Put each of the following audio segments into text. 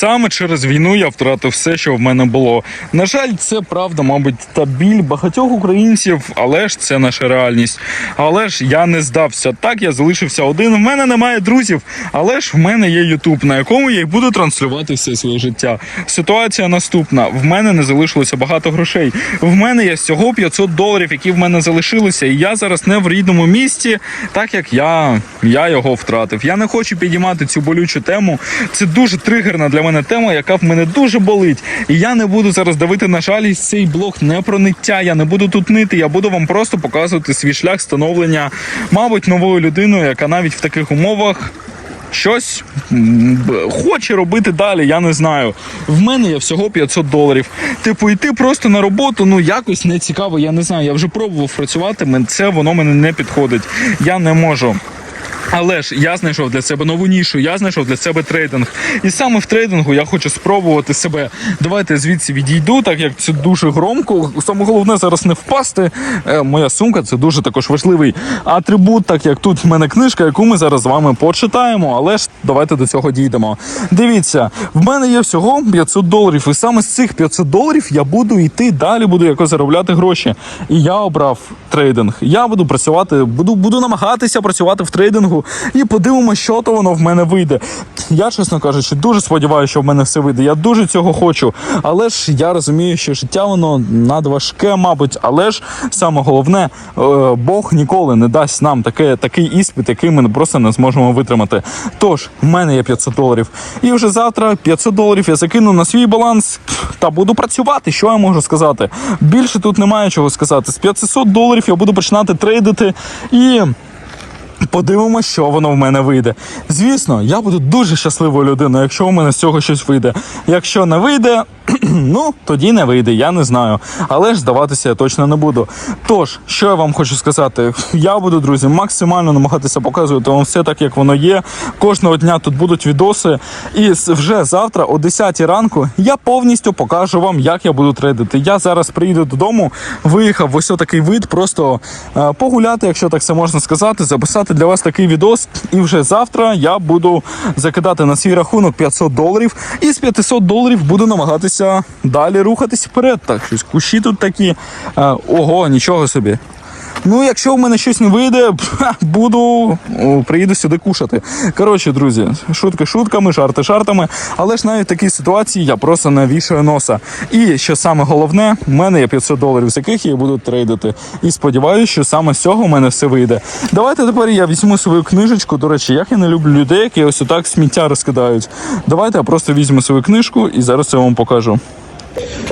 Саме через війну я втратив все, що в мене було. На жаль, це правда, мабуть, та біль багатьох українців, але ж це наша реальність. Але ж я не здався. Так, я залишився один. В мене немає друзів, але ж в мене є Ютуб, на якому я й буду транслювати все своє життя. Ситуація наступна: в мене не залишилося багато грошей. В мене є всього 500 доларів, які в мене залишилися, і я зараз не в рідному місті, так як я, я його втратив. Я не хочу підіймати цю болючу тему. Це дуже тригерна для мене тема, яка в мене дуже болить. І я не буду зараз давити на жалість цей блог не про ниття. Я не буду тут нити. Я буду вам просто показувати свій шлях становлення, мабуть, новою людиною, яка навіть в таких умовах. Щось хоче робити далі, я не знаю. В мене є всього 500 доларів. Типу, йти просто на роботу, ну якось не цікаво, я не знаю. Я вже пробував працювати, це воно мене не підходить. Я не можу. Але ж я знайшов для себе нову нішу, я знайшов для себе трейдинг. І саме в трейдингу я хочу спробувати себе. Давайте звідси відійду, так як це дуже громко. Саме головне зараз не впасти. Е, моя сумка це дуже також важливий атрибут, так як тут в мене книжка, яку ми зараз з вами почитаємо. Але ж давайте до цього дійдемо. Дивіться, в мене є всього 500 доларів, і саме з цих 500 доларів я буду йти далі, буду якось заробляти гроші. І я обрав трейдинг. Я буду працювати, буду, буду намагатися працювати в трейдингу і подивимося, що то воно в мене вийде. Я, чесно кажучи, дуже сподіваюся, що в мене все вийде. Я дуже цього хочу. Але ж я розумію, що життя воно надважке, мабуть. Але ж саме головне, е, Бог ніколи не дасть нам таке, такий іспит, який ми просто не зможемо витримати. Тож, в мене є 500 доларів. І вже завтра 500 доларів я закину на свій баланс та буду працювати. Що я можу сказати? Більше тут немає чого сказати. З 500 доларів я буду починати трейдити і. Подивимося, що воно в мене вийде. Звісно, я буду дуже щасливою людиною, якщо у мене з цього щось вийде. Якщо не вийде, ну тоді не вийде, я не знаю. Але ж здаватися я точно не буду. Тож, що я вам хочу сказати, я буду, друзі, максимально намагатися показувати вам все так, як воно є. Кожного дня тут будуть відоси. І вже завтра, о 10 ранку, я повністю покажу вам, як я буду трейдити. Я зараз приїду додому, виїхав в ось такий вид, просто е, погуляти, якщо так це можна сказати, записати для вас такий відос. І вже завтра я буду закидати на свій рахунок 500 доларів. І з 500 доларів буду намагатися далі рухатись вперед. Так, щось кущі тут такі. Е, ого, нічого собі. Ну, якщо в мене щось не вийде, буду приїду сюди кушати. Коротше, друзі, шутки шутками, жарти жартами. Але ж навіть в такій ситуації я просто не вішаю носа. І що саме головне, в мене є 500 доларів, з яких я буду трейдити. І сподіваюся, що саме з цього в мене все вийде. Давайте тепер я візьму свою книжечку. До речі, як я не люблю людей, які ось отак сміття розкидають. Давайте я просто візьму свою книжку і зараз я вам покажу.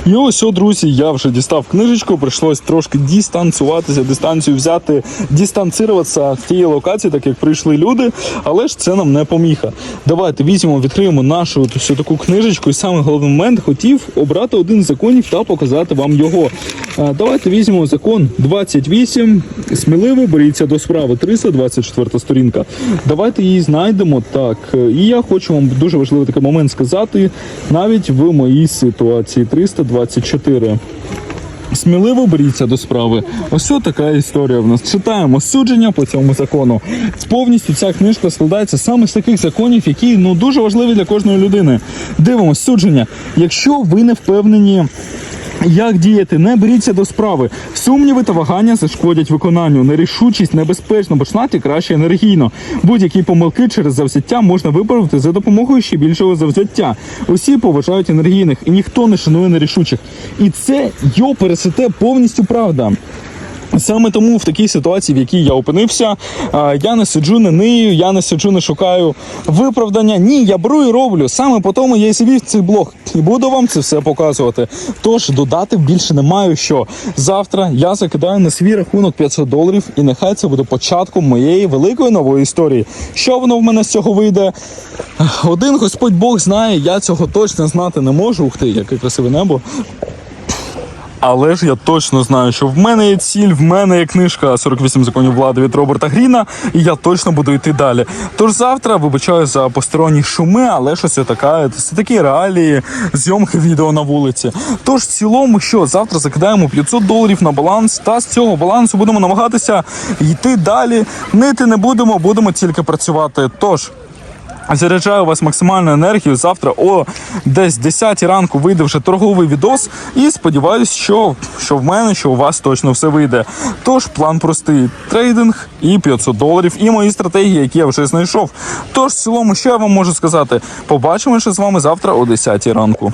І ось, о, друзі, я вже дістав книжечку, прийшлось трошки дистанцюватися, дистанцію взяти, дистанціруватися в тієї локації, так як прийшли люди, але ж це нам не поміха. Давайте візьмемо, відкриємо нашу всю таку книжечку, і саме головний момент хотів обрати один з законів та показати вам його. Давайте візьмемо закон 28. Сміливо беріться до справи. 324 сторінка. Давайте її знайдемо так. І я хочу вам дуже важливий такий момент сказати, навіть в моїй ситуації 324. Сміливо беріться до справи. Ось така історія в нас. Читаємо судження по цьому закону. Повністю ця книжка складається саме з таких законів, які ну дуже важливі для кожної людини. Дивимось судження. Якщо ви не впевнені. Як діяти? Не беріться до справи. Сумніви та вагання зашкодять виконанню. Нерішучість небезпечно починати краще енергійно. Будь-які помилки через завзяття можна виправити за допомогою ще більшого завзяття. Усі поважають енергійних, і ніхто не шанує нерішучих. І це йо пересете повністю правда. Саме тому в такій ситуації, в якій я опинився, я не сиджу, не нию, я не сиджу, не шукаю виправдання. Ні, я беру і роблю. Саме по тому я і завів цей блог і буду вам це все показувати. Тож додати більше не маю що. Завтра я закидаю на свій рахунок 500 доларів, і нехай це буде початком моєї великої нової історії. Що воно в мене з цього вийде? Один Господь Бог знає, я цього точно знати не можу. Ух ти, яке красиве небо. Але ж я точно знаю, що в мене є ціль, в мене є книжка 48 законів влади від Роберта Гріна, і я точно буду йти далі. Тож завтра вибачаю за посторонні шуми, але щось це така, це такі реалії зйомки відео на вулиці. Тож в цілому, що завтра закидаємо 500 доларів на баланс, та з цього балансу будемо намагатися йти далі. Нити не будемо, будемо тільки працювати. Тож. Заряджаю вас максимальну енергію. Завтра о десь 10 ранку вийде вже торговий відос. І сподіваюсь, що, що в мене, що у вас точно все вийде. Тож план простий: трейдинг і 500 доларів, і мої стратегії, які я вже знайшов. Тож, в цілому, що я вам можу сказати? Побачимося з вами завтра о 10 ранку.